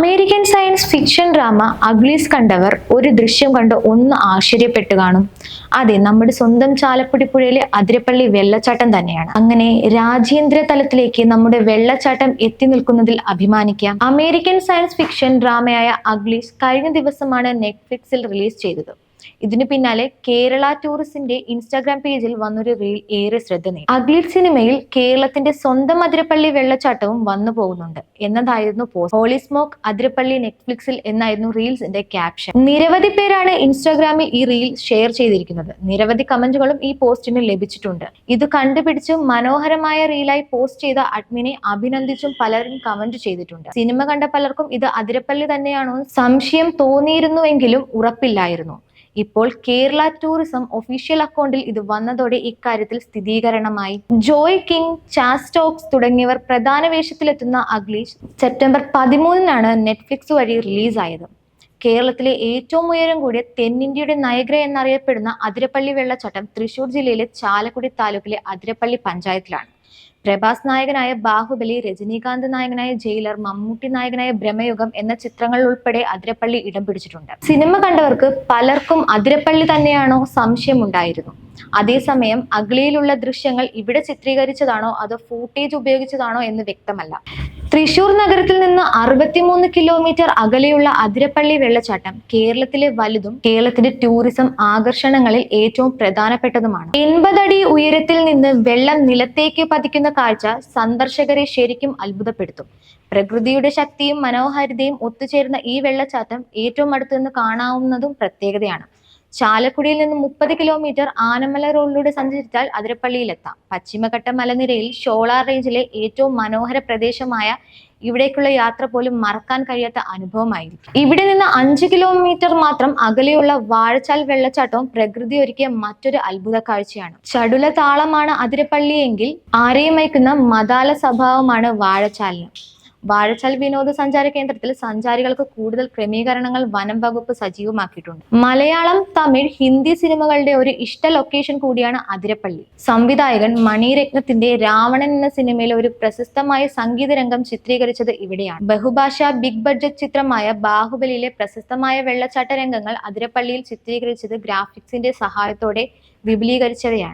American science fiction drama Uglies കണ്ടവർ ഒരു ദൃശ്യം കണ്ട് ഒന്ന് ആശ്ചര്യപ്പെട്ടു കാണും. അതെ നമ്മുടെ സ്വന്തം ചാലക്കുടി പുഴയിലെ അതിരപ്പള്ളി വെള്ളച്ചാട്ടം തന്നെയാണ്. അങ്ങനെ രാജ്യാന്തര തലത്തിലേക്ക് നമ്മുടെ വെള്ളച്ചാട്ടം എത്തി നിൽക്കുന്നതിൽ അഭിമാനിക്കാം. അമേരിക്കൻ സയൻസ് ഫിക്ഷൻ ഡ്രാമയായ അഗ്ലീസ് കഴിഞ്ഞ ദിവസമാണ് നെറ്റ്ഫ്ലിക്സിൽ റിലീസ് ചെയ്തത്. ഇതിനു പിന്നാലെ കേരള ടൂറിസ്റ്റിന്റെ ഇൻസ്റ്റാഗ്രാം പേജിൽ വന്നൊരു റീൽ ഏറെ ശ്രദ്ധ നേടി. അഗ്ലി സിനിമയിൽ കേരളത്തിന്റെ സ്വന്തം അതിരപ്പള്ളി വെള്ളച്ചാട്ടവും വന്നു പോകുന്നുണ്ട്. എന്നതായിരുന്നു പോസ്റ്റ് ഹോളി സ്മോക്ക് അതിരപ്പള്ളി നെറ്റ്ഫ്ലിക്സിൽ എന്നായിരുന്നു റീൽസിന്റെ ക്യാപ്ഷൻ നിരവധി പേരാണ് ഇൻസ്റ്റാഗ്രാമിൽ ഈ റീൽ ഷെയർ ചെയ്തിരിക്കുന്നത്. നിരവധി കമന്റുകളും ഈ പോസ്റ്റിന് ലഭിച്ചിട്ടുണ്ട്. ഇത് കണ്ടുപിടിച്ച് മനോഹരമായ റീലായി പോസ്റ്റ് ചെയ്ത അഡ്മിനെ അഭിനന്ദിച്ചും പലരും കമന്റ് ചെയ്തിട്ടുണ്ട്. സിനിമ കണ്ട പലർക്കും ഇത് അതിരപ്പള്ളി തന്നെയാണോ സംശയം തോന്നിയിരുന്നുവെങ്കിലും ഉറപ്പില്ലായിരുന്നു. ഇപ്പോൾ കേരള ടൂറിസം ഒഫീഷ്യൽ അക്കൗണ്ടിൽ ഇത് വന്നതോടെ ഇക്കാര്യത്തിൽ സ്ഥിരീകരണമായി. ജോയ് കിങ് ചാസ്റ്റോക്സ് തുടങ്ങിയവർ പ്രധാന വേഷത്തിലെത്തുന്ന അഗ്ലീഷ് സെപ്റ്റംബർ പതിമൂന്നിനാണ് നെറ്റ്ഫ്ലിക്സ് വഴി റിലീസായത് കേരളത്തിലെ ഏറ്റവും ഉയരം കൂടിയ തെന്നിന്ത്യയുടെ നയഗ്ര എന്നറിയപ്പെടുന്ന അതിരപ്പള്ളി വെള്ളച്ചാട്ടം തൃശൂർ ജില്ലയിലെ ചാലക്കുടി താലൂക്കിലെ അതിരപ്പള്ളി പഞ്ചായത്തിലാണ്. പ്രഭാസ് നായകനായ ബാഹുബലി രജനീകാന്ത് നായകനായ ജയിലർ മമ്മൂട്ടി നായകനായ ഭ്രമയുഗം എന്ന ചിത്രങ്ങളിൽ ഉൾപ്പെടെ അതിരപ്പള്ളി ഇടം പിടിച്ചിട്ടുണ്ട്. സിനിമ കണ്ടവർക്ക് പലർക്കും അതിരപ്പള്ളി തന്നെയാണോ സംശയമുണ്ടായിരുന്നു. അതേസമയം അഗ്ലിയിലുള്ള ദൃശ്യങ്ങൾ ഇവിടെ ചിത്രീകരിച്ചതാണോ അതോ ഫൂട്ടേജ് ഉപയോഗിച്ചതാണോ എന്ന് വ്യക്തമല്ല. തൃശൂർ നഗരത്തിൽ നിന്ന് അറുപത്തിമൂന്ന് കിലോമീറ്റർ അകലെയുള്ള അതിരപ്പള്ളി വെള്ളച്ചാട്ടം കേരളത്തിലെ വലുതും കേരളത്തിന്റെ ടൂറിസം ആകർഷണങ്ങളിൽ ഏറ്റവും പ്രധാനപ്പെട്ടതുമാണ്. എൺപതടി ഉയരത്തിൽ നിന്ന് വെള്ളം നിലത്തേക്ക് പതിക്കുന്ന കാഴ്ച സന്ദർശകരെ ശരിക്കും അത്ഭുതപ്പെടുത്തും. പ്രകൃതിയുടെ ശക്തിയും മനോഹാരിതയും ഒത്തുചേരുന്ന ഈ വെള്ളച്ചാട്ടം ഏറ്റവും അടുത്തുനിന്ന് കാണാവുന്നതും പ്രത്യേകതയാണ്. ചാലക്കുടിയിൽ നിന്ന് മുപ്പത് കിലോമീറ്റർ ആനമല റോഡിലൂടെ സഞ്ചരിച്ചാൽ അതിരപ്പള്ളിയിലെത്താം. പശ്ചിമഘട്ട മലനിരയിൽ ഷോളാർ റേഞ്ചിലെ ഏറ്റവും മനോഹര പ്രദേശമായ ഇവിടേക്കുള്ള യാത്ര പോലും മറക്കാൻ കഴിയാത്ത അനുഭവമായിരിക്കും. ഇവിടെ നിന്ന് അഞ്ച് കിലോമീറ്റർ മാത്രം അകലെയുള്ള വാഴച്ചാൽ വെള്ളച്ചാട്ടവും പ്രകൃതി ഒരുക്കിയ മറ്റൊരു അത്ഭുത കാഴ്ചയാണ്. ചടുല താളമാണ് അതിരപ്പള്ളിയെങ്കിൽ ആരെയും വയ്ക്കുന്ന മതാല സ്വഭാവമാണ് വാഴച്ചാലിന്. വാഴച്ചാൽ വിനോദസഞ്ചാര കേന്ദ്രത്തിൽ സഞ്ചാരികൾക്ക് കൂടുതൽ ക്രമീകരണങ്ങൾ വനം വകുപ്പ് സജീവമാക്കിയിട്ടുണ്ട്. മലയാളം തമിഴ് ഹിന്ദി സിനിമകളുടെ ഒരു ഇഷ്ട ലൊക്കേഷൻ കൂടിയാണ് അതിരപ്പള്ളി. സംവിധായകൻ മണിരത്നത്തിന്റെ രാവണൻ എന്ന സിനിമയിലെ ഒരു പ്രശസ്തമായ സംഗീത രംഗം ചിത്രീകരിച്ചത് ഇവിടെയാണ്. ബഹുഭാഷ ബിഗ് ബഡ്ജറ്റ് ചിത്രമായ ബാഹുബലിയിലെ പ്രശസ്തമായ വെള്ളച്ചാട്ട രംഗങ്ങൾ അതിരപ്പള്ളിയിൽ ചിത്രീകരിച്ചത് ഗ്രാഫിക്സിന്റെ സഹായത്തോടെ വിപുലീകരിച്ചവയാണ്.